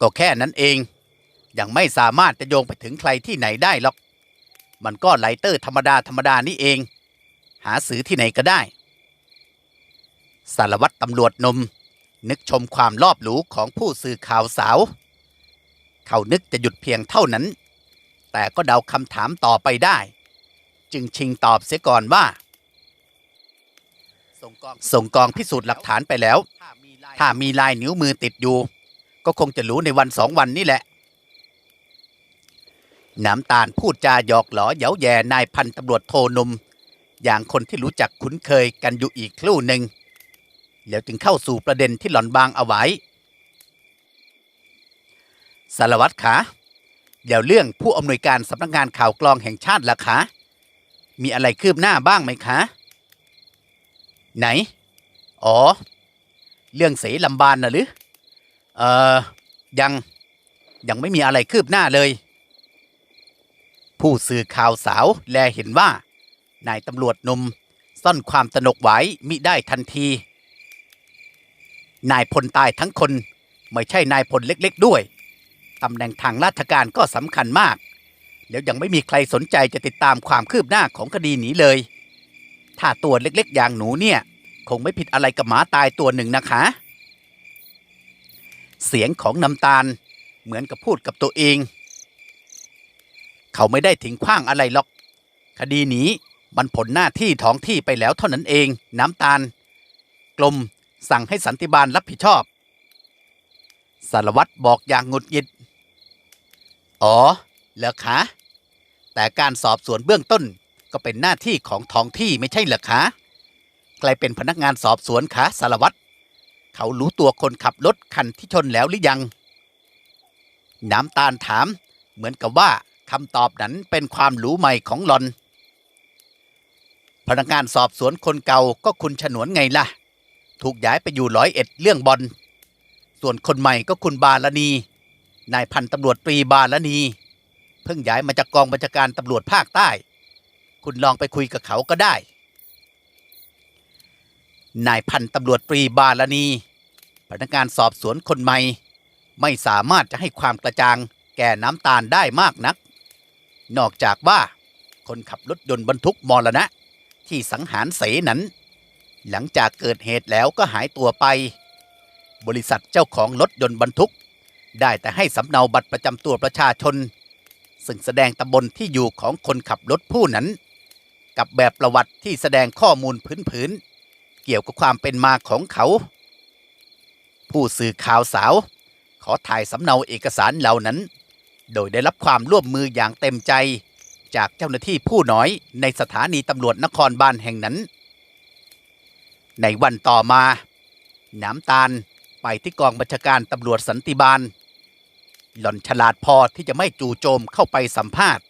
ก็แค่นั้นเอง ยังไม่สามารถจะโยงไปถึงใครที่ไหนได้หรอก มันก็ไลเตอร์ธรรมดาธรรมดานี่เอง หาซื้อที่ไหนก็ได้ สารวัตรตำรวจนม นึกชมความรอบหรูของผู้สื่อข่าวสาว เขานึกจะหยุดเพียงเท่านั้น แต่ก็เดาคำถามต่อไปได้ จึงชิงตอบเสียก่อนว่า ส่งกองพิสูจน์หลักฐานไปแล้ว ถ้ามีลายนิ้วมือติดอยู่ ก็คงจะรู้ในวันสองวันนี่แหละ น้ำตาลพูดจาหยอกหลอเย้าแย่นายพันตำรวจโทหนมอย่างคนที่รู้จักคุ้นเคยกันอยู่อีกครู่หนึ่ง แล้วจึงเข้าสู่ประเด็นที่หล่อนบางเอาไว้ สารวัตรขาเดี๋ยวเรื่องผู้อำนวยการสำนักงานข่าวกรองแห่งชาติล่ะคะ มีอะไรคืบหน้าบ้างไหมคะ ไหน อ๋อ เรื่องเสลำบานนะหรือ เอ่อยังยังไม่มีอะไรคืบหน้าเลย ผู้สื่อข่าวสาวแลเห็นว่า นายตำรวจหนุ่มซ่อนความตนกไว้มิได้ทันที นายพลตายทั้งคนไม่ใช่นายพลเล็กๆด้วยตำแหน่งทางราชการก็สำคัญมาก แล้วยังไม่มีใครสนใจจะติดตามความคืบหน้าของคดีนี้เลย ถ้าตัวเล็กๆ อย่างหนูเนี่ย คงไม่ผิดอะไรกับหมาตายตัวหนึ่งนะคะ เสียงของน้ำตาล เหมือนกับพูดกับตัวเอง เขาไม่ได้ทิ้งขว้างอะไรหรอก คดีนี้มันผลหน้าที่ท้องที่ไปแล้วเท่านั้นเองน้ำตาล กลมสั่งให้สันติบาลรับผิดชอบ สารวัตรบอกอย่างงุดหงิด อ๋อเหรอคะแต่การสอบสวนเบื้องต้นก็เป็นหน้าที่ของท้องที่ไม่ใช่เหรอคะ ใครเป็นพนักงานสอบสวนคะสารวัตร เขารู้ตัวคนขับรถคันที่ชนแล้วหรือยัง น้ำตาลถาม เหมือนกับว่าคำตอบนั้นเป็นความรู้ใหม่ของหลอน พนักงานสอบสวนคนเก่าก็คุณฉนวนไงล่ะ ถูกย้ายไปอยู่ร้อยเอ็ดเรื่องบอล ส่วนคนใหม่ก็คุณบาลณีนายพันตำรวจตรีบาลณีเพิ่งย้ายมาจากกองบัญชาการตำรวจภาคใต้ คุณลองไปคุยกับเขาก็ได้นายพันตำรวจตรีบาลณี พนักงานสอบสวนคนใหม่ ไม่สามารถจะให้ความกระจ่าง แก่น้ำตาลได้มากนัก นอกจากว่า คนขับรถยนต์บรรทุกมรณะ ที่สังหารเสนั้น หลังจากเกิดเหตุแล้วก็หายตัวไป บริษัทเจ้าของรถยนต์บรรทุก ได้แต่ให้สำเนาบัตรประจำตัวประชาชน ซึ่งแสดงตำบลที่อยู่ของคนขับรถผู้นั้น กับแบบประวัติที่แสดงข้อมูลพื้นๆเกี่ยวกับความเป็นมาของเขา ผู้สื่อข่าวสาว ขอถ่ายสำเนาเอกสารเหล่านั้น โดยได้รับความร่วมมืออย่างเต็มใจ จากเจ้าหน้าที่ผู้น้อยในสถานีตำรวจนครบาลแห่งนั้น ในวันต่อมา น้ำตาลไปที่กองบัญชาการตำรวจสันติบาล หล่อนฉลาดพอที่จะไม่จู่โจมเข้าไปสัมภาษณ์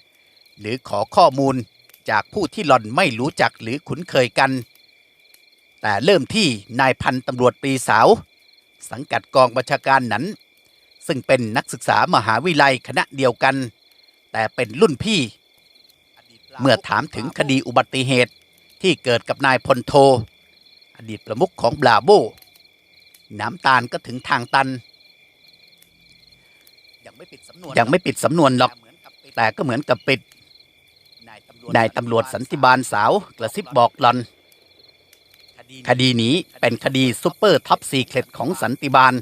หรือขอข้อมูลจากผู้ที่หล่อนไม่รู้จักหรือคุ้นเคยกัน แต่เริ่มที่นายพันตำรวจปรีสาว สังกัดกองบัญชาการนั้น ซึ่งเป็นนักศึกษามหาวิทยาลัยคณะเดียวกัน แต่เป็นรุ่นพี่ เมื่อถามถึงคดีอุบัติเหตุที่เกิดกับนายพลโท อดีตประมุขของบลาโบ น้ำตาลก็ถึงทางตัน ยังไม่ปิดสำนวนยังไม่ปิดสำนวนหรอก แต่ก็เหมือนกับปิดนายตำรวจสันติบาลสาวกระซิบบอกหลอน คดีนี้เป็นคดีซุปเปอร์ท็อปซีเคล็ดของสันติบาล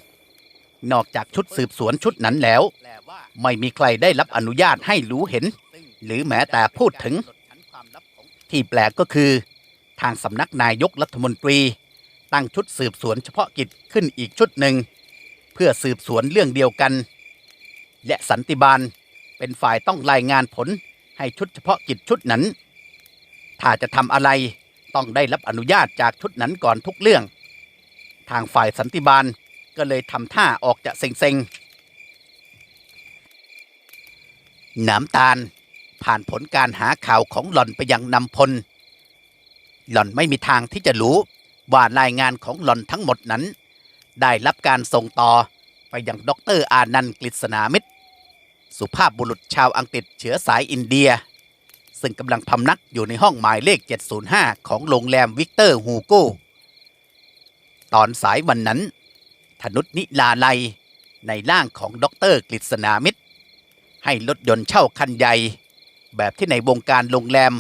นอกจากชุดสืบสวนชุดนั้นแล้ว ไม่มีใครได้รับอนุญาตให้รู้เห็น หรือแม้แต่พูดถึง ที่แปลกก็คือ ทางสำนักนายกรัฐมนตรี ตั้งชุดสืบสวนเฉพาะกิจขึ้นอีกชุดหนึ่ง เพื่อสืบสวนเรื่องเดียวกัน และสันติบาลเป็นฝ่ายต้องรายงานผลให้ชุดเฉพาะกิจชุดนั้น ถ้าจะทำอะไร ต้องได้รับอนุญาตจากชุดนั้นก่อนทุกเรื่อง ทางฝ่ายสันติบาลก็เลยทำท่าออกจะเซ็งๆน้ำตาลผ่านผลการหาข่าวของหล่อนไปยังนำพล หล่อนไม่มีทางที่จะรู้ว่ารายงานของหล่อนทั้งหมดนั้น ได้รับการส่งต่อไปยังดรอานันต์กฤษณามิตร สุภาพบุรุษชาวอังกฤษเชื้อสายอินเดีย ซึ่งกำลังพำนักอยู่ในห้องหมายเลข 705 ของโรงแรมวิกเตอร์ฮูโก้ตอนสายวันนั้น ธนุษนิลาไลในร่างของด็อกเตอร์กฤษณามิตร ให้รถยนต์เช่าคันใหญ่ แบบที่ในวงการโรงแรม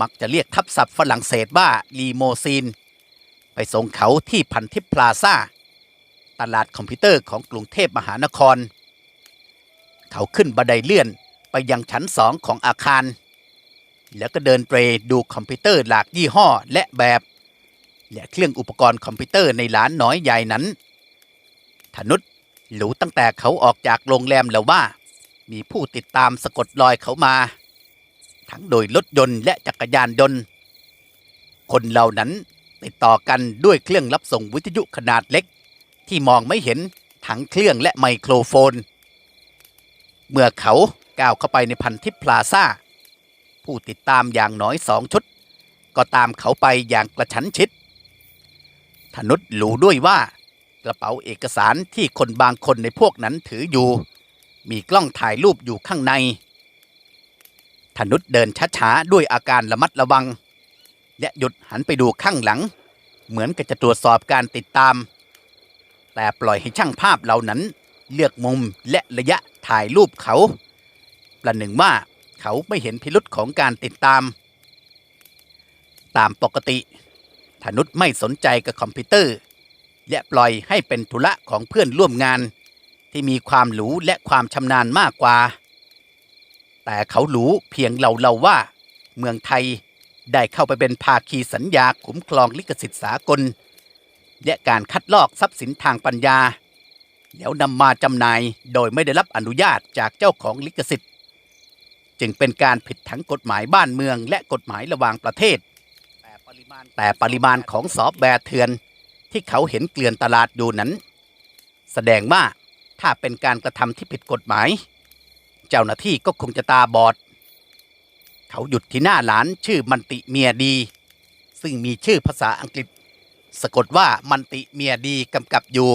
มักจะเรียกทับศัพท์ฝรั่งเศสว่าลีโมซีน ไปส่งเขาที่พันทิพพลาซ่าตลาดคอมพิวเตอร์ของกรุงเทพมหานคร เขาขึ้นบันไดเลื่อนไปยังชั้นสองของอาคาร แล้วก็เดินเตรดูคอมพิวเตอร์หลากยี่ห้อและแบบและเครื่องอุปกรณ์คอมพิวเตอร์ในร้านน้อยใหญ่นั้นธนุษรู้ตั้งแต่เขาออกจากโรงแรมแล้วว่า มีผู้ติดตามสะกดรอยเขามา ทั้งโดยรถยนต์และจักรยานยนต์ คนเหล่านั้นติดต่อกันด้วยเครื่องรับส่งวิทยุขนาดเล็ก ที่มองไม่เห็นทั้งเครื่องและไมโครโฟน เมื่อเขาก้าวเข้าไปในพันทิพพลาซ่า ผู้ติดตามอย่างน้อยสองชุด ก็ตามเขาไปอย่างกระชั้นชิดธนุษรู้ด้วยว่ากระเป๋าเอกสารที่คนบางคนในพวกนั้นถืออยู่ มีกล้องถ่ายรูปอยู่ข้างในธนุษเดินช้าๆด้วยอาการระมัดระวัง และหยุดหันไปดูข้างหลัง เหมือนกับจะตรวจสอบการติดตาม แต่ปล่อยให้ช่างภาพเหล่านั้น เลือกมุมและระยะถ่ายรูปเขา ประหนึ่งว่า เขาไม่เห็นพิรุษของการติดตาม ตามปกติธนุษไม่สนใจกับคอมพิวเตอร์ และปล่อยให้เป็นธุระของเพื่อนร่วมงาน ที่มีความหรูและความชำนาญมากกว่า แต่เขารู้เพียงเราเราๆว่า เมืองไทยได้เข้าไปเป็นภาคีสัญญาคุ้มครองลิขสิทธิ์สากล และการคัดลอกทรัพย์สินทางปัญญา แล้วนำมาจำหน่ายโดยไม่ได้รับอนุญาตจากเจ้าของลิขสิทธิ์ จึงเป็นการผิดทั้งกฎหมายบ้านเมือง และกฎหมายระหว่างประเทศแต่ปริมาณของซอฟต์แวร์เถื่อน ที่เขาเห็นเกลื่อนตลาดอยู่นั้น แสดงว่าถ้าเป็นการกระทำที่ผิดกฎหมาย เจ้าหน้าที่ก็คงจะตาบอด เขาหยุดที่หน้าร้านชื่อมันติเมียดี ซึ่งมีชื่อภาษาอังกฤษ สะกดว่ามันติเมียดีกำกับอยู่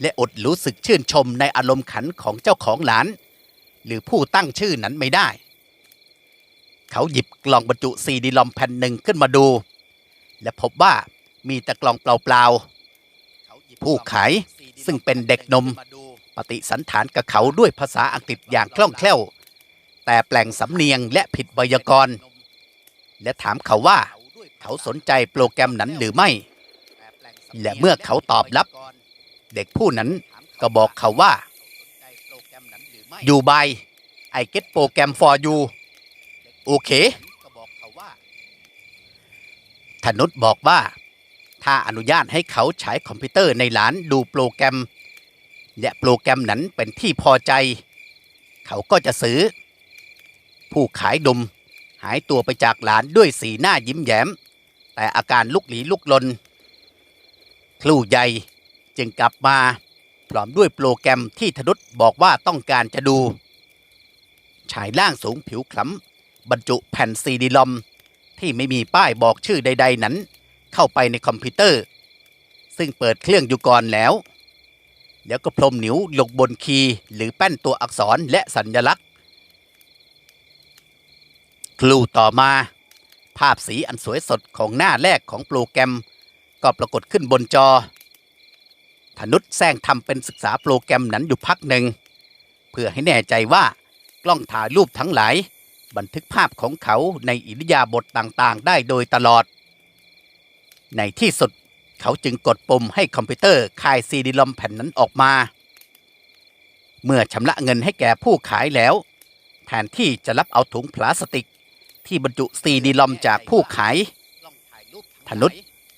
และอดรู้สึกชื่นชมในอารมณ์ขันของเจ้าของร้าน หรือผู้ตั้งชื่อนั้นไม่ได้ เขาหยิบกล่องบรรจุซีดีลอมแผ่นหนึ่งขึ้นมาดู และพบว่ามีแต่กล่องเปล่าๆผู้ขายซึ่งเป็นเด็กนมปฏิสันฐานกับเขาด้วยภาษาอังกฤษอย่างคล่องแคล่ว แต่แปลงสำเนียงและผิดไวยากรณ์และถามเขาว่า เขาสนใจโปรแกรมนั้นหรือไม่ และเมื่อเขาตอบรับ เด็กผู้นั้นก็บอกเขาว่า อยู่บาย I get โปรแกรม for you โอเคธนุษบอกว่า ถ้าอนุญาตให้เขาใช้คอมพิวเตอร์ในร้านดูโปรแกรม และโปรแกรมนั้นเป็นที่พอใจ เขาก็จะซื้อ ผู้ขายดมหายตัวไปจากร้านด้วยสีหน้ายิ้มแย้ม แต่อาการลุกหลีลุกลนครู่ใหญ่จึงกลับมา พร้อมด้วยโปรแกรมที่ธนุษบอกว่าต้องการจะดู ชายล่างสูงผิวคล้ำบรรจุแผ่นซีดีลอม ที่ไม่มีป้ายบอกชื่อใด ๆนั้น เข้าไปในคอมพิวเตอร์ ซึ่งเปิดเครื่องอยู่ก่อนแล้ว แล้วก็พรมนิ้วลงบนคีย์หรือแป้นตัวอักษรและสัญลักษณ์คลูต่อมา ภาพสีอันสวยสดของหน้าแรกของโปรแกรม ก็ปรากฏขึ้นบนจอ ธนุษแซงทำเป็นศึกษาโปรแกรมนั้นอยู่พักหนึ่ง เพื่อให้แน่ใจว่ากล้องถ่ายรูปทั้งหลาย บันทึกภาพของเขาในอิริยาบถต่างๆ ได้โดยตลอด ในที่สุดเขาจึงกดปุ่มให้คอมพิวเตอร์คายซีดีลอมแผ่นนั้นออกมา เมื่อชำระเงินให้แก่ผู้ขายแล้ว แทนที่จะรับเอาถุงพลาสติก ที่บรรจุซีดีลอมจากผู้ขายธนุษ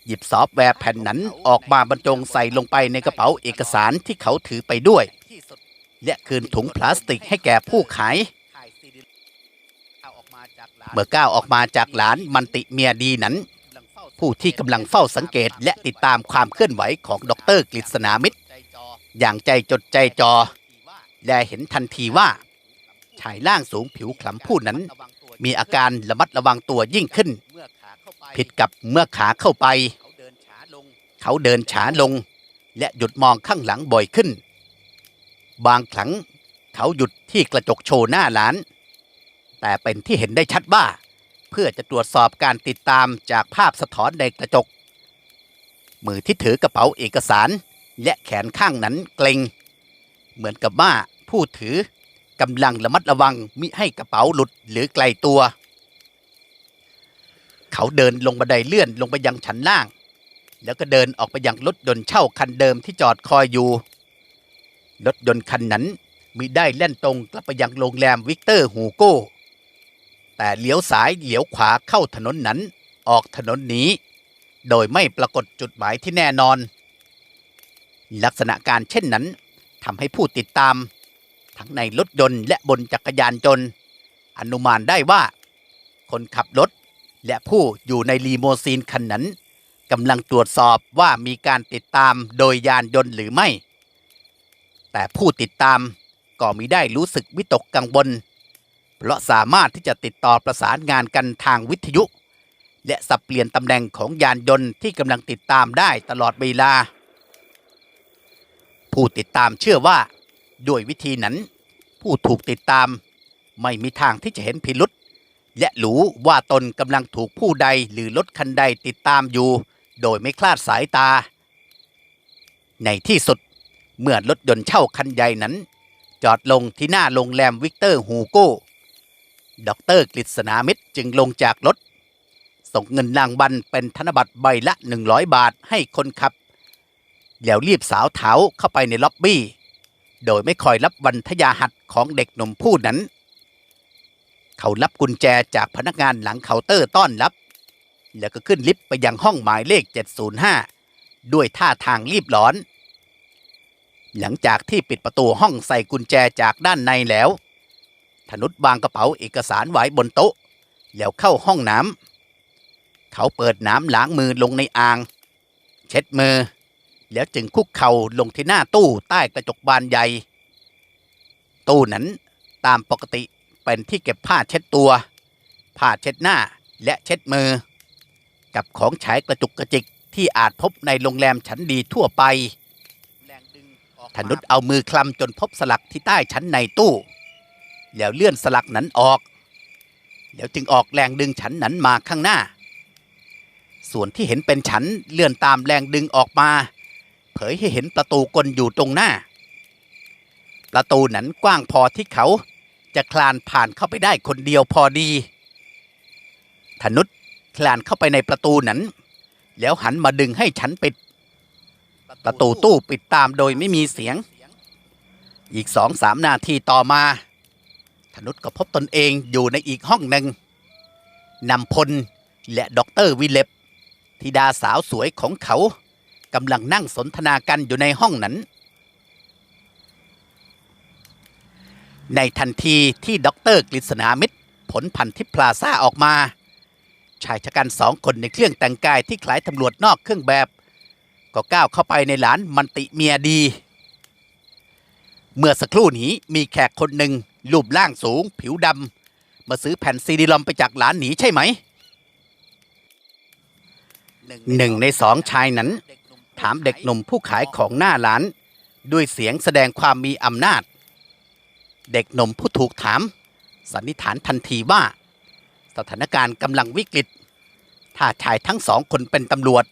หยิบซอฟต์แวร์แผ่นนั้นออกมาบรรจงใส่ลงไปในกระเป๋าเอกสารที่เขาถือไปด้วย และคืนถุงพลาสติกให้แก่ผู้ขาย เมื่อก้าวออกมาจากหลานมันติเมียดีนั้น ผู้ที่กำลังเฝ้าสังเกตและติดตามความเคลื่อนไหวของดรกฤษณามิตร อย่างใจจดใจจอ และเห็นทันทีว่า ชายล่างสูงผิวขลำผู้นั้น มีอาการระมัดระวังตัวยิ่งขึ้น ผิดกับเมื่อขาเข้าไป เขาเดินช้าลง และหยุดมองข้างหลังบ่อยขึ้น บางครั้งเขาหยุดที่กระจกโชว์หน้าร้าน แต่เป็นที่เห็นได้ชัดว่า เพื่อจะตรวจสอบการติดตามจากภาพสะท้อนในกระจก มือที่ถือกระเป๋าเอกสาร และแขนข้างนั้นเกร็ง เหมือนกับว่าผู้ถือกำลังระมัดระวังมิให้กระเป๋าหลุดหรือไกลตัว เขาเดินลงบันไดเลื่อนลงไปยังชั้นล่าง แล้วก็เดินออกไปยังรถยนต์เช่าคันเดิมที่จอดคอยอยู่ รถยนต์คันนั้นมิได้แล่นตรงกลับไปยังโรงแรมวิกเตอร์ฮูโก้ แต่เลี้ยวซ้ายเลี้ยวขวาเข้าถนนนั้นออกถนนนี้ โดยไม่ปรากฏจุดหมายที่แน่นอน ลักษณะการเช่นนั้นทำให้ผู้ติดตาม ทั้งในรถยนต์และบนจักรยานยนต์อนุมานได้ว่า คนขับรถ และผู้อยู่ในลีโมซีนคันนั้นกำลังตรวจสอบว่ามีการติดตามโดยยานยนต์หรือไม่ แต่ผู้ติดตามก็มิได้รู้สึกวิตกกังวล เพราะสามารถที่จะติดต่อประสานงานกันทางวิทยุ และสับเปลี่ยนตำแหน่งของยานยนต์ที่กำลังติดตามได้ตลอดเวลา ผู้ติดตามเชื่อว่า ด้วยวิธีนั้น ผู้ถูกติดตามไม่มีทางที่จะเห็นพิรุษ และรู้ว่าตนกำลังถูกผู้ใดหรือรถคันใดติดตามอยู่ โดยไม่คลาดสายตา ในที่สุดเมื่อรถยนต์เช่าคันใหญ่นั้น จอดลงที่หน้าโรงแรมวิกเตอร์ฮูโก้ด็อกเตอร์กฤษณามิตรจึงลงจากรถ ส่งเงินรางวัลเป็นธนบัตรใบละ 100 บาทให้คนขับ แล้วรีบสาวเท้าเข้าไปในล็อบบี้ โดยไม่คอยรับวันทยาหัดของเด็กหนุ่มผู้นั้น เขารับกุญแจจากพนักงานหลังเคาน์เตอร์ต้อนรับ แล้วก็ขึ้นลิฟต์ไปยังห้องหมายเลข 705 ด้วยท่าทางรีบร้อน หลังจากที่ปิดประตูห้องใส่กุญแจจากด้านในแล้ว ธนุษวางกระเป๋าเอกสารไว้บนโต๊ะ แล้วเข้าห้องน้ำเขาเปิดน้ำล้างมือลงในอ่าง เช็ดมือ แล้วจึงคุกเข่าลงที่หน้าตู้ใต้กระจกบานใหญ่ ตู้นั้นตามปกติ เป็นที่เก็บผ้าเช็ดตัว ผ้าเช็ดหน้าและเช็ดมือ กับของใช้กระจุกกระจิกที่อาจพบในโรงแรมชั้นดีทั่วไปธนุษเอามือคลำจนพบสลักที่ใต้ชั้นในตู้ แล้วเลื่อนสลักนั้นออก แล้วจึงออกแรงดึงฉันนั้นมาข้างหน้า ส่วนที่เห็นเป็นฉันเลื่อนตามแรงดึงออกมา เผยให้เห็นประตูกลอยู่ตรงหน้า ประตูนั้นกว้างพอที่เขา จะคลานผ่านเข้าไปได้คนเดียวพอดี ธนุษคลานเข้าไปในประตูนั้น แล้วหันมาดึงให้ฉันปิด ประตูตู้ปิดตามโดยไม่มีเสียง อีกสองสามนาทีต่อมา ธนุษก็พบตนเองอยู่ในอีกห้องหนึ่งนำพลและด็อกเตอร์วิเลปธิดาสาวสวยของเขากำลังนั่งสนทนากันอยู่ในห้องนั้น ในทันทีที่ด็อกเตอร์กฤษณามิตร ผลพันทิพพลาซาออกมา ชายชะกันสองคนในเครื่องแต่งกายที่คล้ายตำรวจนอกเครื่องแบบ ก็ก้าวเข้าไปในหลานมันติเมียดี เมื่อสักครู่นี้มีแขกคนหนึ่งรูปร่างสูง ผิวดำมาซื้อแผ่นซีดีลอมไปจากหลานหนีใช่ไหมหนึ่งในสองชายนั้น ถามเด็กหนุ่มผู้ขายของหน้าร้าน ด้วยเสียงแสดงความมีอำนาจ เด็กหนุ่มผู้ถูกถาม สันนิษฐานทันทีว่า สถานการณ์กำลังวิกฤต ถ้าชายทั้งสองคนเป็นตำรวจ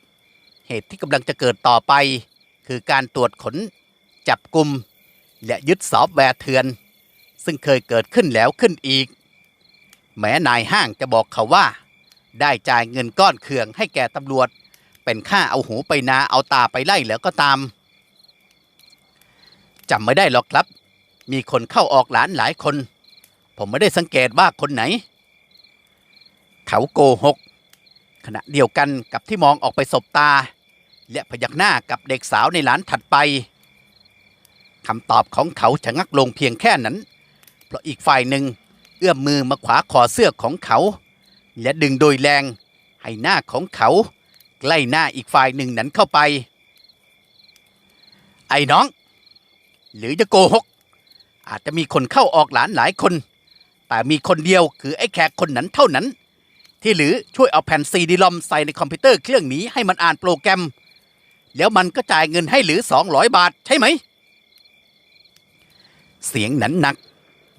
เหตุที่กำลังจะเกิดต่อไป คือการตรวจขน จับกลุ่มและยึดซอฟต์แวร์เถื่อน ซึ่งเคยเกิดขึ้นแล้วขึ้นอีก แม้นายห้างจะบอกเขาว่า ได้จ่ายเงินก้อนเคืองให้แก่ตำรวจ เป็นค่าเอาหูไปนาเอาตาไปไล่แล้วก็ตามจำไม่ได้หรอกครับ มีคนเข้าออกหลานหลายคน ผมไม่ได้สังเกตว่าคนไหน เขาโกหก ขณะเดียวกันกับที่มองออกไปสบตา และพยักหน้ากับเด็กสาวในหลานถัดไปคำตอบของเขาชะงักลงเพียงแค่นั้น เพราะอีกฝ่ายหนึ่งเอื้อมมือมาขวาคอเสื้อของเขา และดึงโดยแรง ให้หน้าของเขาใกล้หน้าอีกฝ่ายหนึ่งนั้นเข้าไป ไอ้น้อง หรือจะโกหก อาจจะมีคนเข้าออกหลานหลายคน แต่มีคนเดียวคือไอ้แขกคนนั้นเท่านั้น ที่หรือช่วยเอาแผ่นซีดีลอมใส่ในคอมพิวเตอร์เครื่องนี้ให้มันอ่านโปรแกรม แล้วมันก็จ่ายเงินให้หรือ 200 บาทใช่ไหม เสียงหนันหนัก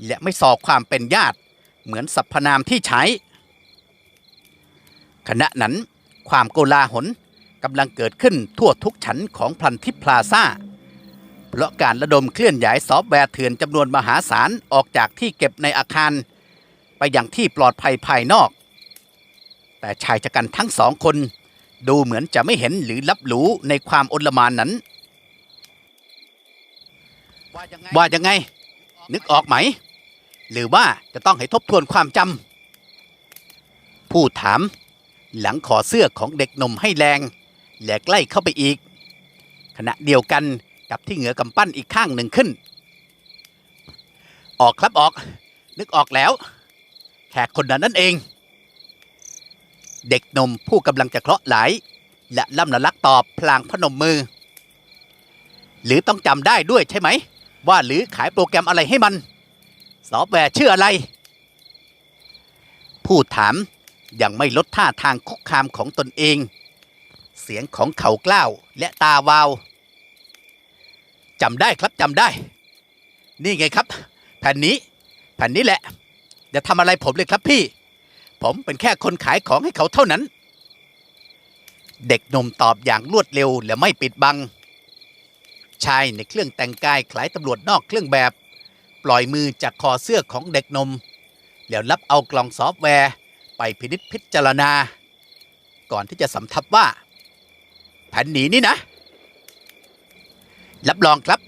และไม่สอความเป็นญาติ เหมือนสรรพนามที่ใช้ ขณะนั้นความโกลาหลกำลังเกิดขึ้นทั่วทุกชั้นของพลันทิพพลาซ่า เพราะการระดมเคลื่อนย้ายซอฟต์แวร์เถื่อนจำนวนมหาศาลออกจากที่เก็บในอาคาร ไปยังที่ปลอดภัยภายนอก แต่ชายชะกันทั้งสองคน ดูเหมือนจะไม่เห็นหรือรับรู้ในความอนลมานนั้น ว่ายังไง นึกออกไหม หรือว่าจะต้องให้ทบทวนความจำผู้ถาม หลังขอเสื้อของเด็กหนุ่มให้แรง และใกล้เข้าไปอีก ขณะเดียวกัน กับที่เหงือกำปั้นอีกข้างหนึ่งขึ้น ออกครับออก นึกออกแล้ว แขกคนนั้นนั่นเอง เด็กนมผู้กำลังจะเคราะห์ไหล และล่ำละลักตอบพลางพนมมือ หรือต้องจำได้ด้วยใช่ไหม ว่าหรือขายโปรแกรมอะไรให้มัน ซอฟต์แวร์ชื่ออะไร ผู้ถามยังไม่ลดท่าทางคุกคามของตนเอง เสียงของเขากล้าวและตาวาว จำได้ครับจำได้ นี่ไงครับ แผ่นนี้ แผ่นนี้แหละอย่าทำอะไรผมเลยครับพี่ ผมเป็นแค่คนขายของให้เขาเท่านั้น เด็กหนุ่มตอบอย่างรวดเร็วและไม่ปิดบัง ชายในเครื่องแต่งกายคล้ายตำรวจนอกเครื่องแบบ ปล่อยมือจากคอเสื้อของเด็กนมแล้วรับเอากล่องซอฟต์แวร์ไปพินิจพิจารณา ก่อนที่จะสำทับว่า แผ่นหนีนี่นะ รับรองครับ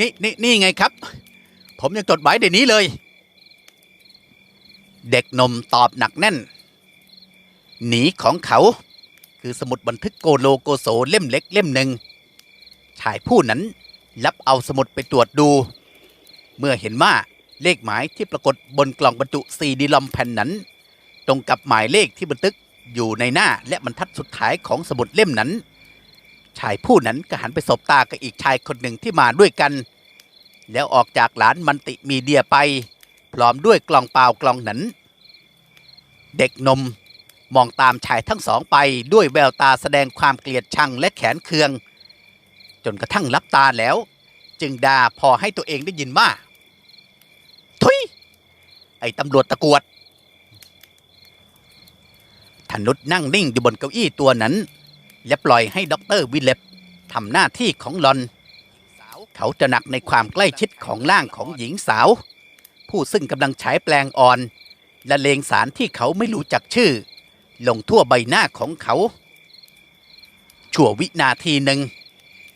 นี่นี่นี่ไงครับ ผมยังจดไว้เดี๋ยวนี้เลย เด็กนมตอบหนักแน่น หนีของเขา คือสมุดบันทึกโกโลโกโสเล่มเล็กเล่มหนึ่งชายผู้นั้นรับเอาสมุดไปตรวจดู เมื่อเห็นว่าเลขหมายที่ปรากฏบนกล่องบรรจุซีดีลอมแผ่นนั้น ตรงกับหมายเลขที่บันทึกอยู่ในหน้าและบรรทัดสุดท้ายของสมุดเล่มนั้น ชายผู้นั้นก็หันไปสบตากับอีกชายคนหนึ่งที่มาด้วยกัน แล้วออกจากหลานมันติมีเดียไป พร้อมด้วยกล่องเปล่ากล่องนั้น เด็กนมมองตามชายทั้งสองไปด้วยแววตาแสดงความเกลียดชังและแขนเคือง จนกระทั่งลับตาแล้ว จึงด่าพอให้ตัวเองได้ยินว่าทุย ไอ้ตำรวจตะกรวดธนุษนั่งนิ่งอยู่บนเก้าอี้ตัวนั้น และปล่อยให้ด็อกเตอร์วิลเล็ปทำหน้าที่ของหลอน เขาจะหนักในความใกล้ชิดของร่างของหญิงสาว ผู้ซึ่งกำลังใช้แปลงอ่อน และเลงสารที่เขาไม่รู้จักชื่อ ลงทั่วใบหน้าของเขา ชั่ววินาทีหนึ่ง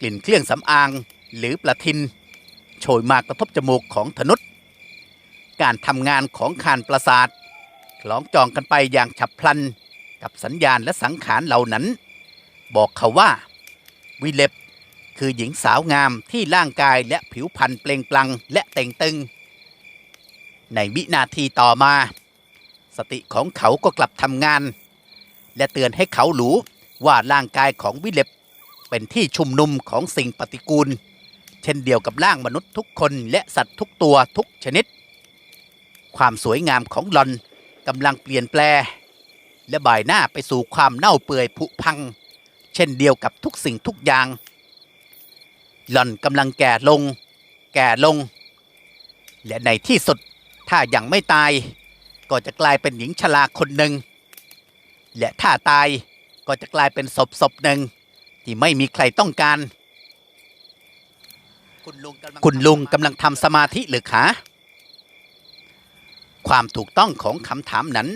กลิ่นเครื่องสำอางหรือประทิน โชยมากระทบจมูกของธนุษการทำงานของคานประสาทคล้องจองกันไปอย่างฉับพลัน กับสัญญาณและสังขารเหล่านั้น บอกเขาว่า วิเลปคือหญิงสาวงามที่ร่างกายและผิวพรรณเปล่งปลังและเต่งตึง ในวินาทีต่อมา สติของเขาก็กลับทำงาน และเตือนให้เขารู้ว่าร่างกายของวิเลปเป็นที่ชุมนุมของสิ่งปฏิกูล เช่นเดียวกับร่างมนุษย์ทุกคนและสัตว์ทุกตัวทุกชนิด ความสวยงามของหลอนกำลังเปลี่ยนแปล และบ่ายหน้าไปสู่ความเน่าเปื่อยผุพัง เช่นเดียวกับทุกสิ่งทุกอย่าง หล่อนกำลังแก่ลง แก่ลง และในที่สุดถ้ายังไม่ตาย ก็จะกลายเป็นหญิงชราคนหนึ่ง และถ้าตายก็จะกลายเป็นศพศพหนึ่งที่ไม่มีใครต้องการ คุณลุงกำลังทำสมาธิหรือคะความถูกต้องของคำถามนั้น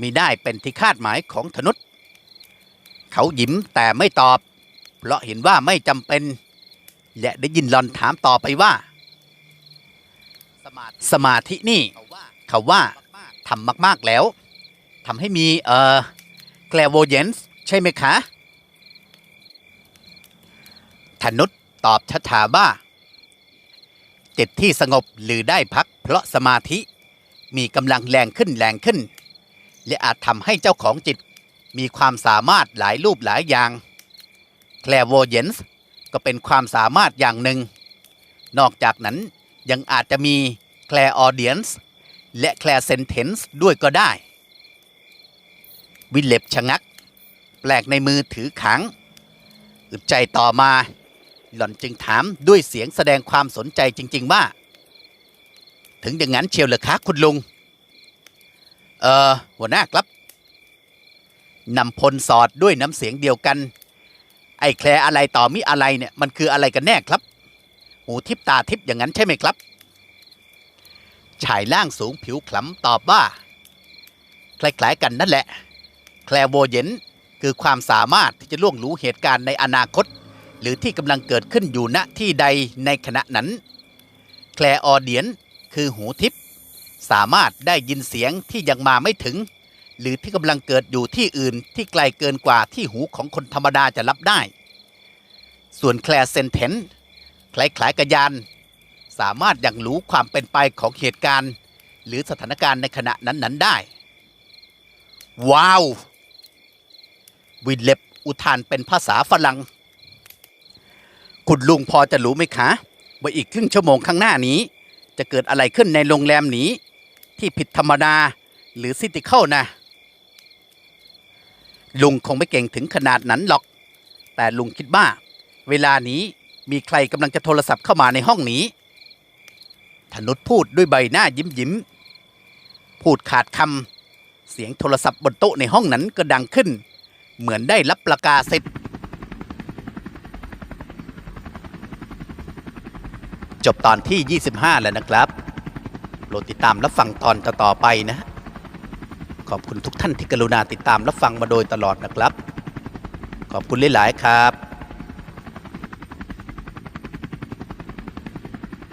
มีได้เป็นที่คาดหมายของธนุษ เขาหยิ้มแต่ไม่ตอบ เพราะเห็นว่าไม่จำเป็น และได้ยินหลอนถามต่อไปว่า สมาธินี่ เขาว่าทำมากๆแล้วทำให้มีเอ่อแกลโวเยนส์ใช่ไหมคะธนุษตอบช้าๆว่าจิตที่สงบหรือได้พัก เพราะสมาธิมีกำลังแรงขึ้นแรงขึ้น และอาจทำให้เจ้าของจิต มีความสามารถหลายรูปหลายอย่างแคลโวเยนส์ก็เป็นความสามารถอย่างหนึ่ง นอกจากนั้นยังอาจจะมีแคลออเดียนส์และแคลเซนเทนส์ด้วยก็ได้ วิเลบชะงัก แปลกในมือถือขังอึดใจต่อมา หล่อนจึงถามด้วยเสียงแสดงความสนใจจริง ๆ ว่า ถึงอย่างนั้นเชียวเหรอคะคุณลุง เออหัวหน้าครับ นำพลสอดด้วยน้ำเสียงเดียวกัน ไอ้แคลอะไรต่อมิอะไรเนี่ยมันคืออะไรกันแน่ครับ หูทิพตาทิพอย่างนั้นใช่ไหมครับ ชายล่างสูงผิวคล้ำตอบว่า คล้ายๆกันนั่นแหละ แคลโวเยนคือความสามารถที่จะล่วงรู้เหตุการณ์ในอนาคต หรือที่กำลังเกิดขึ้นอยู่ณที่ใดในขณะนั้น แคลออเดียนคือหูทิพสามารถได้ยินเสียงที่ยังมาไม่ถึง หรือที่กำลังเกิดอยู่ที่อื่นที่ไกลเกินกว่าที่หูของคนธรรมดาจะรับได้ ส่วนแคลเซนเทนคล้ายๆกับยาน สามารถยังรู้ความเป็นไปของเหตุการณ์ หรือสถานการณ์ในขณะนั้นๆได้ ว้าว วินเล็บอุทานเป็นภาษาฝรั่งคุณลุงพอจะรู้ไหมคะว่าอีกครึ่งชั่วโมงข้างหน้านี้ จะเกิดอะไรขึ้นในโรงแรมนี้ ที่ผิดธรรมดาหรือซิติเข้านะ ลุงคงไม่เก่งถึงขนาดนั้นหรอก แต่ลุงคิดว่า เวลานี้มีใครกำลังจะโทรศัพท์เข้ามาในห้องนี้ธนุษพูดด้วยใบหน้ายิ้มยิ้มๆพูดขาดคำเสียงโทรศัพท์บนโต๊ะในห้องนั้นก็ดังขึ้น เหมือนได้รับประกาศเสิทธิ์จบตอนที่ 25 แล้วนะครับ โปรดติดตามรับฟังตอนต่อๆไปนะ ขอบคุณทุกท่านที่กรุณาติดตามรับฟังมาโดยตลอดนะครับ ขอบคุณหลาย ๆ ครับ